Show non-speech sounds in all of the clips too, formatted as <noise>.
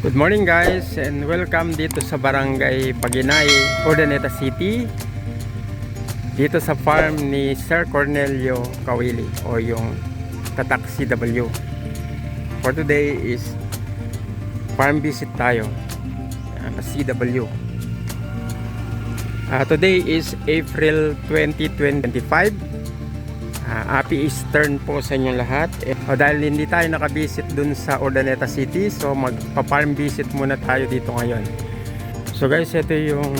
Good morning guys and welcome dito sa Barangay Paginay, Urdaneta City. Dito sa farm ni Sir Cornelio Kawili o yung Tatak CW. For today is farm visit tayo. Sa CW. Ah, today is April 20, 2025. Ah, happy Eastern po sa inyong lahat. Eh, o dahil hindi tayo nakabisit dun sa Urdaneta City, so magpa-farm visit muna tayo dito ngayon. So guys, ito yung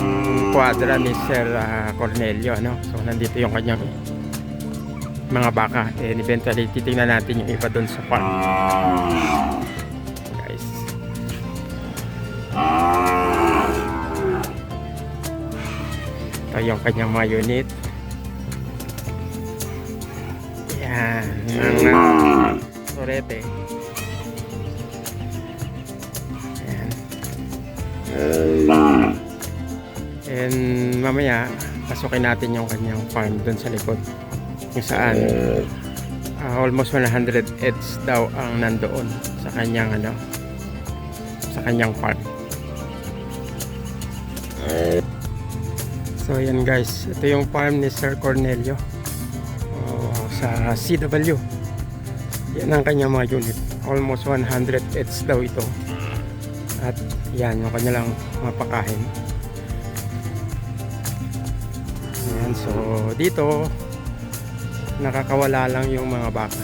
kwadra ni Sir ah, Cornelio, no? So nandito yung kanyang mga baka. And eventually, titingnan natin yung iba dun sa farm. Guys. Ito yung kanyang mga unit. Yan. Mga sorete. Yan. And mamaya, pasukin natin yung kanyang farm doon sa likod. Kung saan ah, almost 100 heads daw ang nandoon sa kanyang ano sa kanyang farm. So yan guys, ito yung farm ni Sir Cornelio sa CW. Yan ang kanyang mga unit. Almost 100 heads daw ito. At yan, yung kanilang mga pakahin. Yan, so dito, nakakawala lang yung mga baka.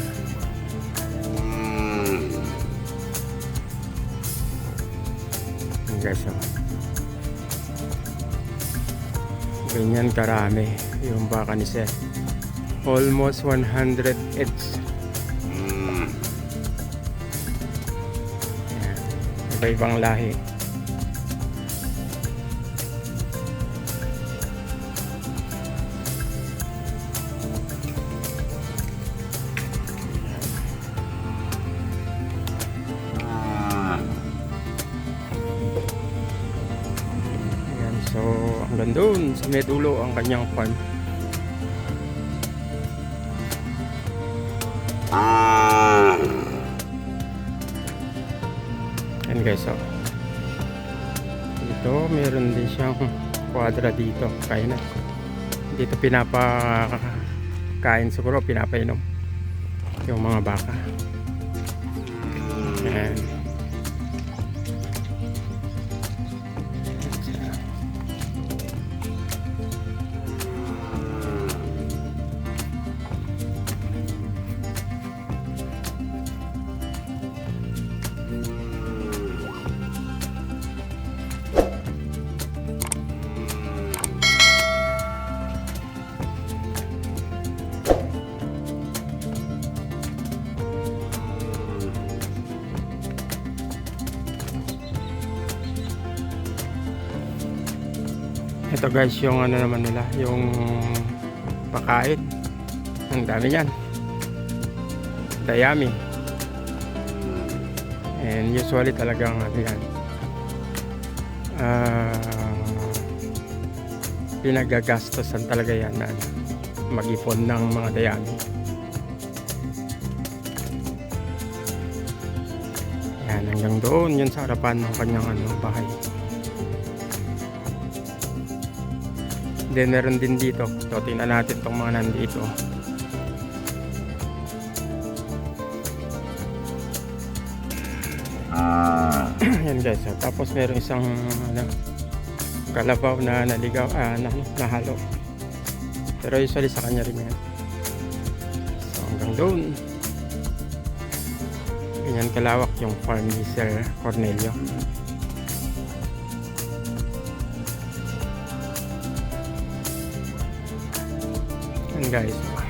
Yan guys, oh. Ganyan karami yung baka ni Seth. Almost 100 heads. Yan. Iba-ibang lahi. Ayan, so hanggang doon sa may dulo ang kanyang farm. Guys, dito meron din siyang kwadra dito, kaya na. Dito pinapakain siguro, pinapainom yung mga baka. Ayan. Ito guys yung ano naman nila, yung pakain. Ang dami yan. Dayami. And usually talagang ano yan. ah pinagagastosan talaga yan na mag-ipon ng mga dayami. Yan, hanggang doon yun sa harapan ng kanyang ano, bahay. Then meron din dito. So tingnan natin tong mga nandito. <clears throat> Yan guys. So, tapos meron isang ano, kalabaw na naligaw, ah, na, nahalo. Pero usually sa kanya rin yan. So hanggang doon. Ganyan kalawak yung farm ni Sir Cornelio. Yan guys.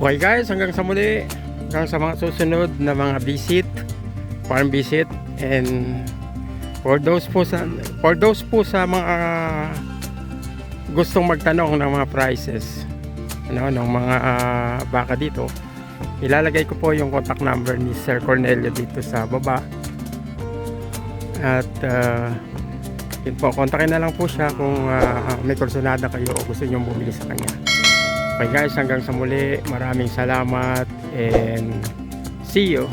Okay guys, hanggang sa muli. Hanggang sa mga susunod na mga visit, farm visit and for those po sa for those po sa mga gustong magtanong ng mga prices ano ng mga ah, baka dito ilalagay ko po yung contact number ni Sir Cornelio dito sa baba at ah, yun po kontakin na lang po siya kung ah, may kursunada kayo o gusto nyo bumili sa kanya okay guys hanggang sa muli. Maraming salamat and see you